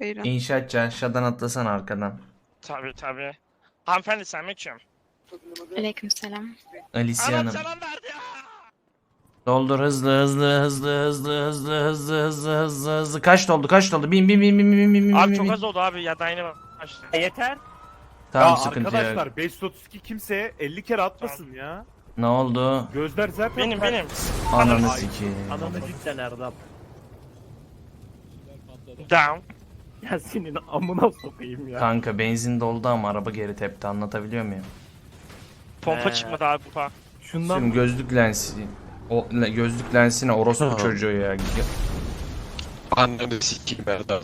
Buyurun. İnşaatçı aşağıdan atlasan arkadan. Tabii tabii. Hanımefendi selamünaleyküm. Aleykümselam. Alicia Anam Hanım. selam verdi ya. Doldur hızlı hızlı hızlı hızlı hızlı hızlı hızlı hızlı hızlı. Kaç doldu kaç doldu? Bin bin bin bin bin bin bin Abi bin, çok bin. az oldu abi ya da yine başladı. Yeter. Tamam ya sıkıntı arkadaşlar yok. 532 kimseye 50 kere atmasın ya. Ne oldu? Gözler zaten Benim benim. Ananı sikeyim. Ananı cidden Erdem. Down. Ya senin amına sokayım ya. Kanka benzin doldu ama araba geri tepti anlatabiliyor muyum? Pompa Ee. çıkmadı abi pompa. Şundan Şimdi gözlük lensi o le- gözlük lensine orospu çocuğu ya. Ananı sikeyim Erdal.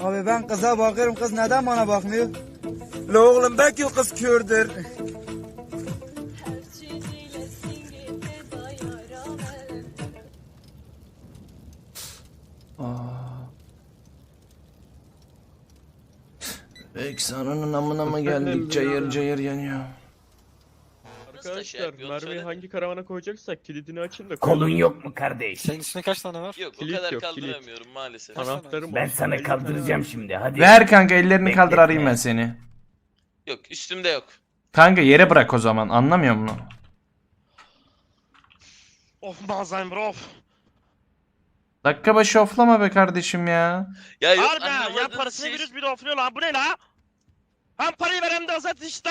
Abi ben kıza bakıyorum kız neden bana bakmıyor? La oğlum belki o kız kördür. Eksanının amına mı geldik cayır cayır yanıyor. Arkadaşlar mermiyi hangi karavana koyacaksak kilidini açın da kolun yok mu kardeş? Senin üstünde kaç tane var? Yok Kilit o kadar yok, kaldıramıyorum maalesef. Anahtarım Ben sana kaldıracağım şimdi hadi. Ver kanka ellerini kaldır Bekletme. arayayım ben seni. Yok üstümde yok. Kanka yere bırak o zaman anlamıyor musun? Of Malzahir bro of. Dakika başı oflama be kardeşim ya. Ya yok Harbi ha, ya parasını şey- veriyoruz bir de ofluyor lan bu ne la? Hem parayı veren de azat işte.